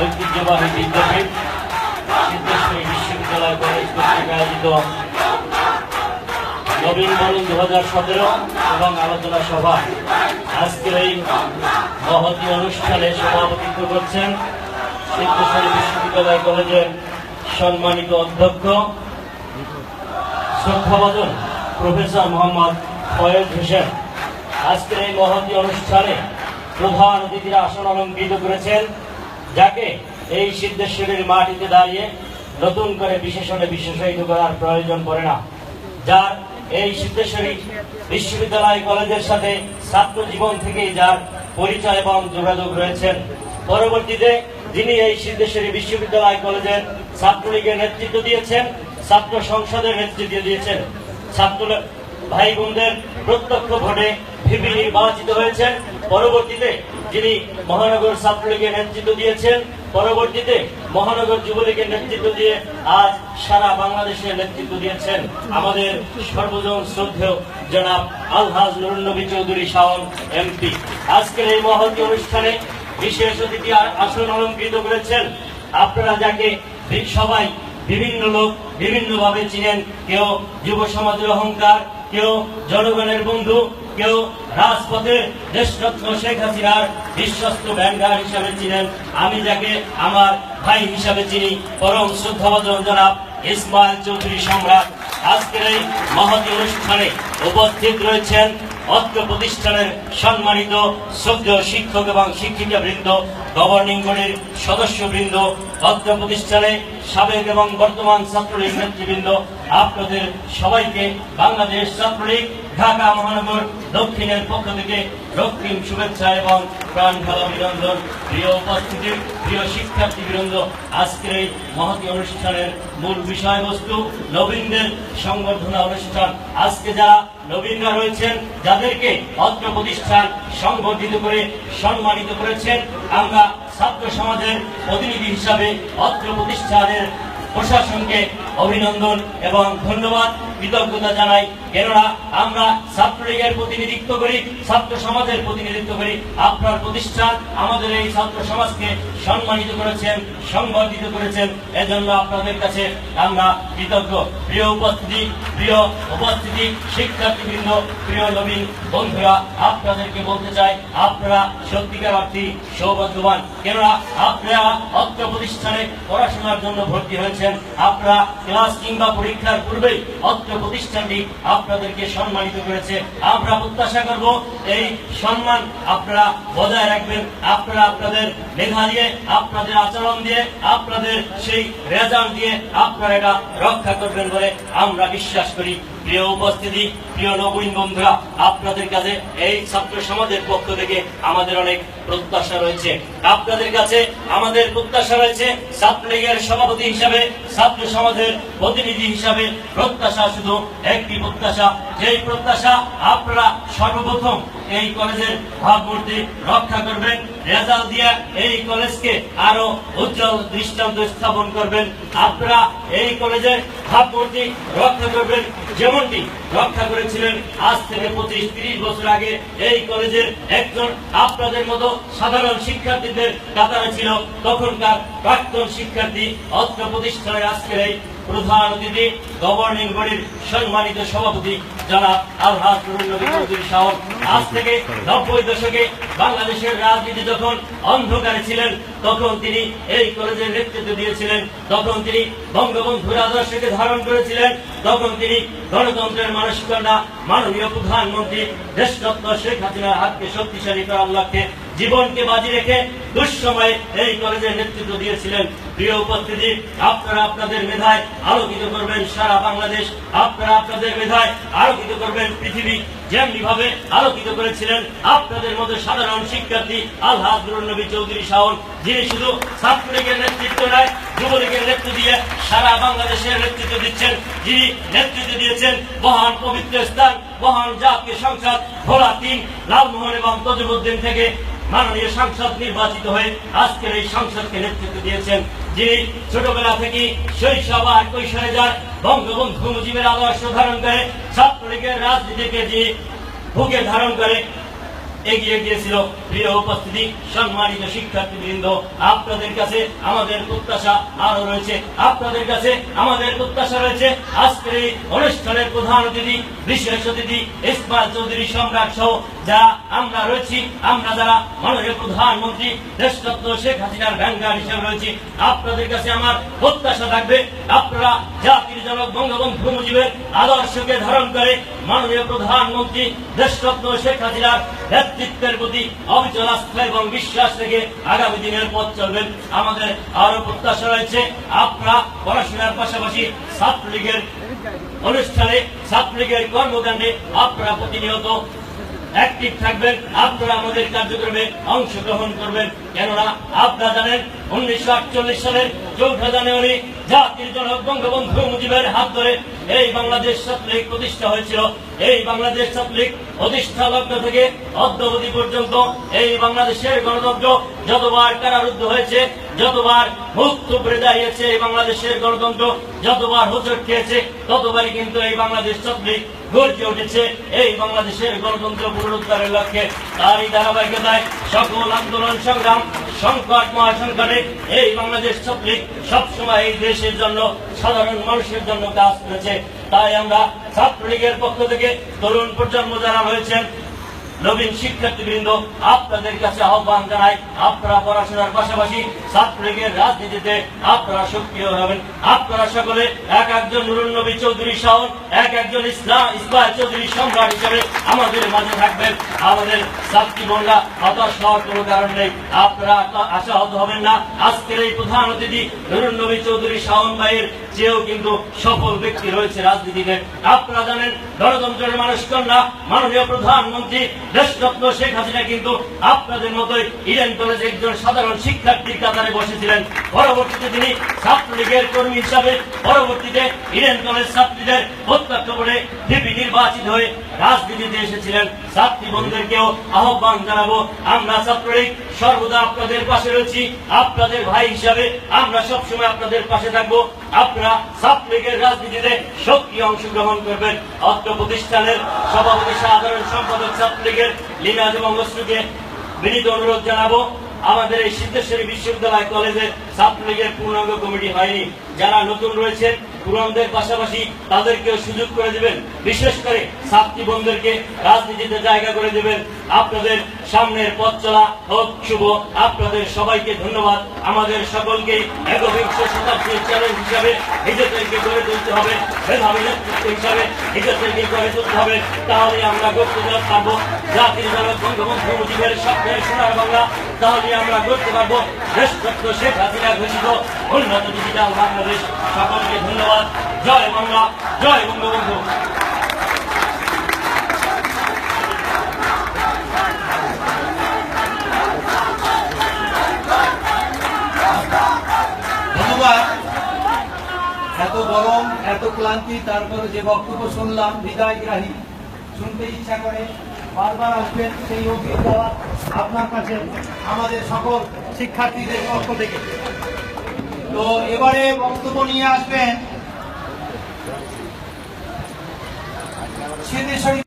ঐতিহ্যবাহী বিদ্যাপীঠ বিশ্ববিদ্যালয় কলেজ কর্তৃক আয়োজিত নবীন হাজার সতেরো এবং আলোচনা সভা। আজকের এই অনুষ্ঠানে সভাপতিত্ব করছেন সিদ্ধেশ্বরী বিশ্ববিদ্যালয় কলেজের সম্মানিত অধ্যক্ষ, শ্রদ্ধাভাজন প্রফেসর মোহাম্মদ ফয়েজ হোসেন। আজকের এই মহতী অনুষ্ঠানে প্রধান অতিথিরা আসন অলঙ্কৃত করেছেন, যাকে এই সিদ্ধেশ্বরীর মাটিতে দাঁড়িয়ে নতুন করে বিশেষণে বিশেষায়িত করার প্রয়োজন পড়ে না। যার এই সিদ্ধেশ্বরী বিশ্ববিদ্যালয় কলেজের সাথে ছাত্র জীবন থেকেই যার পরিচয় এবং যোগাযোগ রয়েছেন। পরবর্তীতে যিনি এই সিদ্ধেশ্বরী বিশ্ববিদ্যালয় কলেজের ছাত্রলীগের নেতৃত্ব দিয়েছেন, ছাত্র সংসদের নেতৃত্ব দিয়েছেন, ছাত্র ভাই বোনদের প্রত্যক্ষ ভোটে ভিপি নির্বাচিত হয়েছেন পরবর্তীতে যিনি মহানগর ছাত্রলীগের নেতৃত্ব দিয়েছেন, পরবর্তীতে মহানগর যুবলীগের নেতৃত্ব দিয়ে আজ সারা বাংলাদেশের নেতৃত্ব দিয়েছেন আমাদের সর্বজন শ্রদ্ধেয় জনাব আলহাজ নুরুন্নবী চৌধুরী শাওন এমপি আজকের এই মহতী অনুষ্ঠানে বিশেষ অতিথি আসন অলঙ্কৃত করেছেন। আপনারা যাকে সবাই বিভিন্ন লোক বিভিন্ন ভাবে চিনেন, কেউ যুব সমাজের অহংকার, কেউ জনগণের বন্ধু কেউ রাজপথে দেশরত্ন শেখ হাসিনার বিশ্বস্ত ব্যাংকার হিসাবে চিনেন। আমি যাকে আমার ভাই হিসাবে চিনি, পরম শ্রদ্ধাভাজন জনাব ইসমাইল চৌধুরী সম্রাট। আজকের এই মহতী অনুষ্ঠানে উপস্থিত রয়েছেন অত্র প্রতিষ্ঠানের সম্মানিত শ্রদ্ধেয় শিক্ষক এবং শিক্ষিকা বৃন্দ গভর্নিং বডির সদস্য বৃন্দ অত্র প্রতিষ্ঠানে সাবেক এবং বর্তমান ছাত্রলীগ নেতৃবৃন্দ, আপনাদের সবাইকে বাংলাদেশ ছাত্রলীগ, ঢাকা মহানগর, দক্ষিণের পক্ষ থেকে রক্তিম শুভেচ্ছা এবং প্রাণ ঢালা অভিনন্দন। প্রিয় উপস্থিতি, প্রিয় শিক্ষার্থী বৃন্দ আজকের এই মহতী অনুষ্ঠানের মূল বিষয়বস্তু নবীনদের সংবর্ধনা অনুষ্ঠান। আজকে যারা নবীনরা রয়েছেন, যাদেরকে অত্র প্রতিষ্ঠান সংবর্ধিত করে সম্মানিত করেছেন, আমরা ছাত্র সমাজের প্রতিনিধি হিসাবে অত্র প্রতিষ্ঠানের প্রশাসনকে অভিনন্দন এবং ধন্যবাদ। কৃতজ্ঞতা জানাই। কেননা আমরা ছাত্রলীগের প্রতিনিধিত্ব করি, ছাত্র সমাজের প্রতিনিধিত্ব করি। আপনার প্রতিষ্ঠান আমাদের এই ছাত্র সমাজকে সম্মানিত করেছেন, সংবর্ধিত করেছেন। এজন্য আপনাদের কাছে আমরা কৃতজ্ঞ। প্রিয় উপস্থিতি প্রিয় উপস্থিতি, শিক্ষার্থীবৃন্দ, প্রিয় নবীন বন্ধুরা, আপনাদেরকে বলতে চাই, আপনারা সত্যিকার অর্থে সৌভাগ্যবান। কেননা আপনারা অত্র প্রতিষ্ঠানে পড়াশোনার জন্য ভর্তি হয়েছেন। আপনারা ক্লাস কিংবা পরীক্ষার পূর্বেই অত্র প্রতিষ্ঠানটি আপনাদেরকে সম্মানিত করেছে। আমরা প্রত্যাশা করব এই সম্মান আপনারা বজায় রাখবেন। আপনারা আপনাদের মেধা দিয়ে, আপনাদের আচরণ দিয়ে, আপনাদের সেই রেজাল্ট দিয়ে আপনারা এটা রক্ষা করবেন বলে আমরা বিশ্বাস করি। প্রিয় উপস্থিতি, প্রিয় নবীন বন্ধুরা, আপনাদের কাছে এই ছাত্র সমাজের পক্ষ থেকে আমাদের অনেক প্রত্যাশা রয়েছে। আপনাদের কাছে আমাদের প্রত্যাশা রয়েছে ছাত্রলীগের সভাপতি হিসাবে ছাত্র সমাজের প্রতিনিধি হিসাবে প্রত্যাশা শুধু একটি প্রত্যাশা যেই প্রত্যাশা আপনারা সর্বপ্রথম এই কলেজের ভাবমূর্তি রক্ষা করবেন। রেজাল্ট দিয়ে এই কলেজকে আরও উজ্জ্বল দৃষ্টান্ত স্থাপন করবেন। আপনারা এই কলেজের ভাবমূর্তি রক্ষা করবেন যেমনটি রক্ষা করেছিলেন আজ থেকে পঁচিশ তিরিশ বছর আগে এই কলেজের একজন আপনাদের মতো সাধারণ শিক্ষার্থীদের কাতারে ছিল। তখনকার প্রাক্তন শিক্ষার্থী অত্র প্রতিষ্ঠানের আজকের এই প্রধান অতিথি গভর্নিং বডির সম্মানিত সভাপতি জনাব আলহাজ নবী চৌধুরী সাহব। আজ থেকে নব্বই দশকে বাংলাদেশের রাজনীতি যখন অন্ধকারে ছিলেন, তখন তিনি এই কলেজের নেতৃত্ব দিয়েছিলেন, তখন তিনি বঙ্গবন্ধুর আদর্শকে ধারণ করেছিলেন, তখন তিনি গণতন্ত্রের মানসিকতা, মাননীয় প্রধানমন্ত্রী দেশরত্ন শেখ হাসিনার হাতকে শক্তিশালী করার লক্ষ্যে জীবনকে বাজি রেখে দুঃসময়ে এই কলেজের নেতৃত্ব দিয়েছিলেন। প্রিয় উপস্থিতি, আপনারা আপনাদের মেধায় আলোকিত করবেন সারা বাংলাদেশ, আপনারা আপনাদের মেধায় আলোকিত করবেন পৃথিবী। যেমনি ভাবে আলোকিত করেছিলেন আপনাদের মধ্যে সাধারণ শিক্ষার্থী আলহাজ নবী চৌধুরী শাহন যিনি শুধু ছাত্রলীগের নেতৃত্ব নয়, যুবলীগের নেতৃত্ব দিয়ে সারা বাংলাদেশের নেতৃত্ব দিচ্ছেন, যিনি নেতৃত্ব দিয়েছেন মহান পবিত্র স্থান, মহান জাতীয় সংসদ ভোলা তিন, লালমোহন এবং তজুমুদ্দিন থেকে মাননীয় সাংসদ নির্বাচিত হয়ে আজকের এই সংসদকে নেতৃত্ব দিয়েছেন। যিনি ছোটবেলা থেকে শৈশব আর কৈশোরে যায় বঙ্গবন্ধু মুজিবের আদর্শ ধারণ করে, ছাত্রলীগের রাজনীতিকে যিনি বুকে ধারণ করে এগিয়ে গিয়েছিল। প্রিয় উপস্থিতি, সম্মানিত শিক্ষার্থীবৃন্দ, আপনাদের কাছে আমাদের প্রত্যাশা আরও রয়েছে। আপনাদের কাছে আমাদের প্রত্যাশা রয়েছে। আজকের এই অনুষ্ঠানের প্রধান অতিথি, বিশেষ অতিথি, ইসমাইল চৌধুরী সম্রাট সহ যারা আমরা রয়েছি, আমরা যারা মাননীয় প্রধানমন্ত্রী দেশরত্ন শেখ হাসিনার ব্যাংকার হিসেবে রয়েছি, আপনাদের কাছে আমার প্রত্যাশা থাকবে। আপনারা জাতির জনক, বঙ্গবন্ধু মুজিবের আদর্শকে ধারণ করে মাননীয় প্রধানমন্ত্রী দেশরত্ন শেখ হাসিনার নেতৃত্বের প্রতি অবিচল আস্থা এবং বিশ্বাস রেখে আগামী দিনের পথ চলবেন। আমাদের আরও প্রত্যাশা রয়েছে, আপনারা পড়াশোনার পাশাপাশি ছাত্রলীগের অনুষ্ঠানে, ছাত্রলীগের কর্মকাণ্ডে আপনারা প্রতিনিয়ত অ্যাক্টিভ থাকবেন, আপনারা আমাদের কার্যক্রমে অংশগ্রহণ করবেন। কেননা আপনারা জানেন, উনিশশো আটচল্লিশ সালের চৌঠা জানুয়ারি জাতির জনক বঙ্গবন্ধু মুজিবের হাত ধরে এই বাংলাদেশ ছাত্রলীগ প্রতিষ্ঠা হয়েছিল। এই বাংলাদেশ ছাত্রলীগ প্রতিষ্ঠা লগ্ন থেকে অদ্যবধি পর্যন্ত এই বাংলাদেশের গণতন্ত্র যতবার কারারুদ্ধ হয়েছে যতবার থুবড়ে দাঁড়িয়েছে এই বাংলাদেশের গণতন্ত্র, যতবার হোচট খেয়েছে, ততবারই কিন্তু এই বাংলাদেশ ছাত্রলীগ গর্জে উঠেছে এই বাংলাদেশের গণতন্ত্র পুনরুদ্ধারের লক্ষ্যে। তারই ধারাবাহিকতায় সকল আন্দোলন, সংগ্রাম, সংকট, মহাসংকটে এই বাংলাদেশ ছাত্রলীগ সবসময় এই দেশের জন্য, সাধারণ মানুষের জন্য কাজ করেছে। তাই আমরা ছাত্রলীগের পক্ষ থেকে তরুণ প্রজন্ম যারা রয়েছেন নবীন শিক্ষার্থীবৃন্দ, আপনাদের কাছে আহ্বান জানাই, আপনারা পড়াশোনার পাশাপাশি ছাত্রলীগের রাজনীতিতে আপনারা সক্রিয় হবেন। আপনারা সকলে এক একজন নুরুন নবী চৌধুরী শাহন এক একজন ইসলাম ইসবাহ চৌধুরী সম্রাট হিসেবে আমাদের মাঝে থাকবেন। আমাদের ছাত্রী বোনরা হতাশ হওয়ার কোনো কারণ নেই। আপনারা আশাহত হবেন না। আজকের এই প্রধান অতিথি নুরুন নবী চৌধুরী শাহন ভাইয়ের চেয়েও কিন্তু সফল ব্যক্তি রয়েছে রাজনীতিতে। আপনারা জানেন গণতন্ত্রের মানুষ কন্যা, মাননীয় প্রধানমন্ত্রী দেশরত্ন শেখ হাসিনা কিন্তু আপনাদের মতোই ইডেন কলেজে একজন সাধারণ শিক্ষার্থীর কাতারে বসেছিলেন। পরবর্তীতে তিনি ছাত্রলীগের কর্মী হিসাবে পরবর্তীতে ইডেন কলেজ ছাত্রীদের প্রত্যক্ষ করে ডিপি নির্বাচিত হয়ে রাজনীতিতে এসেছিলেন। ছাত্রী বন্ধুদেরকেও আহ্বান জানাব। আমরা ছাত্রলীগ সর্বদা আপনাদের পাশে রয়েছি। আপনাদের ভাই হিসাবে আমরা সবসময় আপনাদের পাশে থাকব। আপনারা ছাত্রলীগের রাজনীতিতে সক্রিয় অংশগ্রহণ করবেন। অত্র প্রতিষ্ঠানের সভাপতি, সাধারণ সম্পাদক ছাত্রলীগের লিনাজ এবং বিনীত অনুরোধ জানাব। আমাদের এই সিদ্ধেশ্বরী বিশ্ববিদ্যালয় কলেজের ছাত্রলীগের পূর্ণাঙ্গ কমিটি হয়নি। যারা নতুন রয়েছেন পুরনদের পাশাপাশি তাদেরকেও সুযোগ করে দেবেন। বিশেষ করে ছাত্রী বোনদেরকে রাজনীতিতে জায়গা করে দেবেন। আপনাদের সামনের পথ চলা হোক, শুভ। আপনাদের সবাইকে ধন্যবাদ। আমাদের সকলকে একবিংশ শতাব্দীর চ্যালেঞ্জ হিসাবে নিজেদেরকে গড়ে তুলতে হবে। মেধাবী নেতৃত্ব হিসাবে নিজেদেরকে গড়ে তুলতে হবে। তাহলে আমরা গড়তে পারব জাতির জনক, বঙ্গবন্ধু মুজিবের স্বপ্নের সোনার বাংলা। তাহলে আমরা গড়তে পারব দেশরত্ন শেখ হাসিনা ঘোষিত উন্নত ডিজিটাল বাংলাদেশ। সকলকে ধন্যবাদ। জয় বাংলা, জয় বঙ্গবন্ধু। এত গরম, এত ক্লান্তি, তারপরে যে বক্তব্য শুনলাম, হৃদয়গ্রাহী, শুনতে ইচ্ছা করে। বারবার আসবেন সেই অভিজ্ঞতা আপনার কাছে আমাদের সকল শিক্ষার্থীদের পক্ষ থেকে। তো এবারে বক্তব্য নিয়ে আসবেন। সিদ্ধেশ্বরী